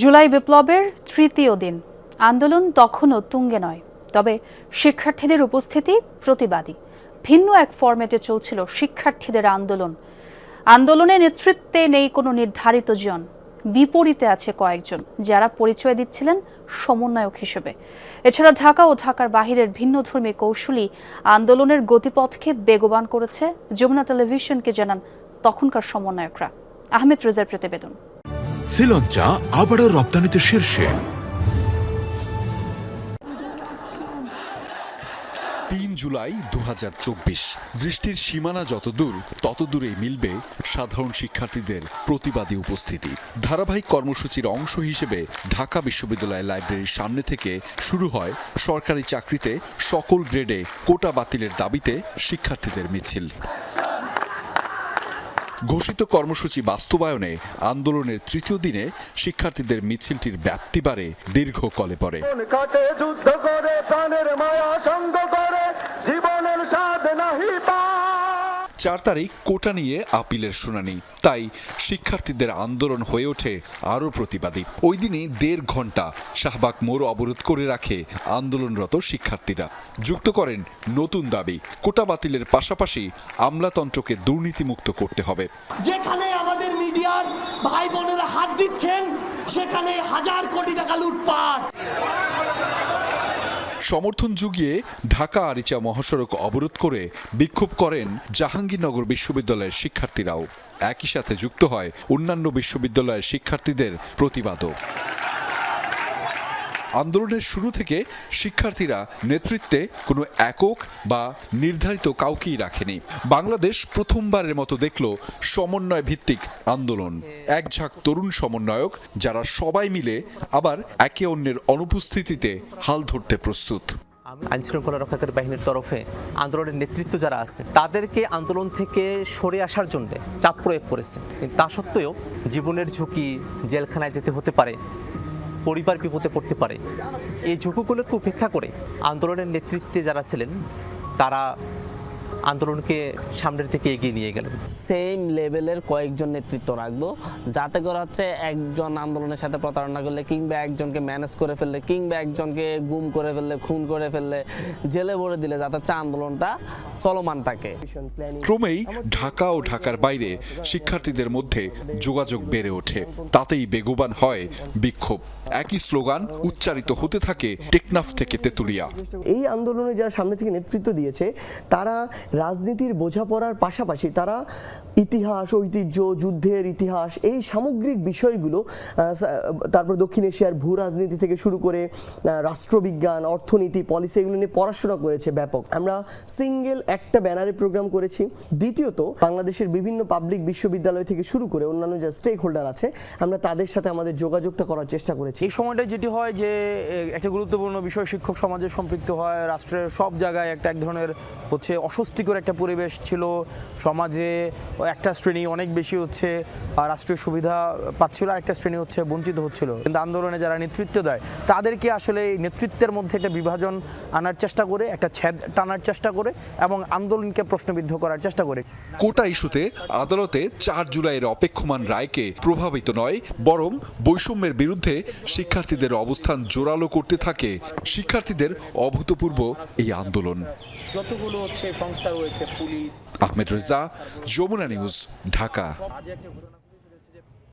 জুলাই বিপ্লবের তৃতীয় দিন। আন্দোলন তখনও তুঙ্গে নয়, তবে শিক্ষার্থীদের উপস্থিতি প্রতিবাদী। ভিন্ন এক ফরম্যাটে চলছিল শিক্ষার্থীদের আন্দোলন। আন্দোলনে নেতৃত্বে নেই কোনো নির্ধারিত জন। বিপরীতে আছে কয়েকজন, যারা পরিচয় দিচ্ছিলেন সমন্বয়ক হিসেবে। এছাড়া ঢাকা ও ঢাকার বাহিরের ভিন্নধর্মী কৌশলী আন্দোলনের গতিপথকে বেগবান করেছে। যমুনা টেলিভিশনকে জানান তখনকার সমন্বয়করা। আহমেদ রেজার প্রতিবেদন। শ্রীলঞ্চা আবারও রপ্তানিতে শীর্ষে। তিন জুলাই দু হাজার চব্বিশ। দৃষ্টির সীমানা যত দূর তত দূরেই মিলবে সাধারণ শিক্ষার্থীদের প্রতিবাদী উপস্থিতি। ধারাবাহিক কর্মসূচির অংশ হিসেবে ঢাকা বিশ্ববিদ্যালয় লাইব্রেরির সামনে থেকে শুরু হয় সরকারি চাকরিতে সকল গ্রেডে কোটা বাতিলের দাবিতে শিক্ষার্থীদের মিছিল। ঘোষিত কর্মসূচি বাস্তবায়নে আন্দোলনের তৃতীয় দিনে শিক্ষার্থীদের মিছিলটির ব্যাপ্তি বাড়ে, দীর্ঘ কলে পরে যুদ্ধ করে, প্রাণের মায়া সঙ্গ করে, জীবনের সাধ নাহি চার তারিখ কোটা নিয়ে আপিলের শুনানি। তাই শিক্ষার্থীদের আন্দোলন হয়ে ওঠে আরও প্রতিবাদী। ওই দিনই দেড় ঘণ্টা শাহবাগ মোড় অবরোধ করে রাখে আন্দোলনরত শিক্ষার্থীরা। যুক্ত করেন নতুন দাবি, কোটা বাতিলের পাশাপাশি আমলাতন্ত্রকে দুর্নীতিমুক্ত করতে হবে। যেখানে আমাদের মিডিয়ার ভাই বোনেরা হাত দিচ্ছেন, সেখানে হাজার কোটি টাকা লুটপাট। সমর্থন যুগিয়ে ঢাকা আরিচা মহাসড়ক অবরোধ করে বিক্ষোভ করেন জাহাঙ্গীরনগর বিশ্ববিদ্যালয়ের শিক্ষার্থীরাও। একই সাথে যুক্ত হয় অন্যান্য বিশ্ববিদ্যালয়ের শিক্ষার্থীদের প্রতিবাদও। আন্দোলনের শুরু থেকে শিক্ষার্থীরা নেতৃত্বে কোনো একক বা নির্ধারিত কাউকেই রাখেনি। বাংলাদেশ প্রথমবারের মতো দেখল সমন্বয় ভিত্তিক আন্দোলন। এক ঝাঁক তরুণ সমন্বয়ক যারা সবাই মিলে আবার একে অন্যের অনুপস্থিতিতে হাল ধরতে প্রস্তুত। আইন শৃঙ্খলা রক্ষাকারী বাহিনীর তরফে আন্দোলনের নেতৃত্ব যারা আছে, তাদেরকে আন্দোলন থেকে সরে আসার জন্য চাপ প্রয়োগ করেছে। তা সত্ত্বেও জীবনের ঝুঁকি জেলখানায় যেতে হতে পারে। পরিবার বিপদে পড়তে পারে। এই ঝুঁকিগুলোকে উপেক্ষা করে আন্দোলনের নেতৃত্বে যারা ছিলেন তারা আন্দোলনকে সামনের থেকে এগিয়ে নিয়ে গেলেন সেম লেভেলের কয়েকজন নেতৃত্ব রাখব। যাতে করে হচ্ছে একজন আন্দোলনের সাথে প্রতারণা করলে কিংবা একজনকে ম্যানেজ করে ফেললে কিংবা একজনকে গুম করে ফেললে খুন করে ফেললে জেলে ভরে দিলে যাতে হচ্ছে আন্দোলনটা চলমান থাকে। ক্রমেই ঢাকা ও ঢাকার বাইরে শিক্ষার্থীদের মধ্যে যোগাযোগ বেড়ে ওঠে। তাতেই বেগবান হয় বিক্ষোভ। একই স্লোগান উচ্চারিত হতে থাকে টেকনাফ থেকে তেতুলিয়া। এই আন্দোলনে যারা সামনে থেকে নেতৃত্ব দিয়েছে তারা রাজনীতির বোঝাপড়ার পাশাপাশি তারা ইতিহাস, ঐতিহ্য, যুদ্ধের ইতিহাস, এই সামগ্রিক বিষয়গুলো তারপর দক্ষিণ এশিয়ার ভূ রাজনীতি থেকে শুরু করে রাষ্ট্রবিজ্ঞান, অর্থনীতি পলিসি এগুলো নিয়ে পড়াশোনা করেছে ব্যাপক। আমরা সিঙ্গেল একটা ব্যানারে প্রোগ্রাম করেছি। দ্বিতীয়ত, বাংলাদেশের বিভিন্ন পাবলিক বিশ্ববিদ্যালয় থেকে শুরু করে অন্যান্য যে স্টেক হোল্ডার আছে, আমরা তাদের সাথে আমাদের যোগাযোগটা করার চেষ্টা করেছি। এই সময়টায় যেটি হয় যে একটা গুরুত্বপূর্ণ বিষয় শিক্ষক সমাজের সম্পৃক্ত হয়, রাষ্ট্রের সব জায়গায় একটা এক ধরনের হচ্ছে অস্বস্তিকর একটা পরিবেশ ছিল। সমাজে একটা শ্রেণি অনেক বেশি হচ্ছে রাষ্ট্রীয় সুবিধা পাচ্ছিল আর একটা শ্রেণি হচ্ছে, বঞ্চিত হচ্ছিল। কিন্তু আন্দোলনে যারা নেতৃত্ব দেয়, তাদেরকে আসলে এই নেতৃত্বের মধ্যে একটা বিভাজন আনার চেষ্টা করে, একটা ছেদ টানার চেষ্টা করে এবং আন্দোলনকে প্রশ্নবিদ্ধ করার চেষ্টা করে। কোটা ইস্যুতে আদালতে চার জুলাইয়ের অপেক্ষমান রায়কে প্রভাবিত নয়, বরং বৈষম্যের বিরুদ্ধে শিক্ষার্থীদের অবস্থান জোরালো করতে থাকে শিক্ষার্থীদের অভূতপূর্ব এই আন্দোলন। যতগুলো হচ্ছে সংস্থা রয়েছে পুলিশ আহমেদ রেজা যমুনা নিউজ ঢাকা।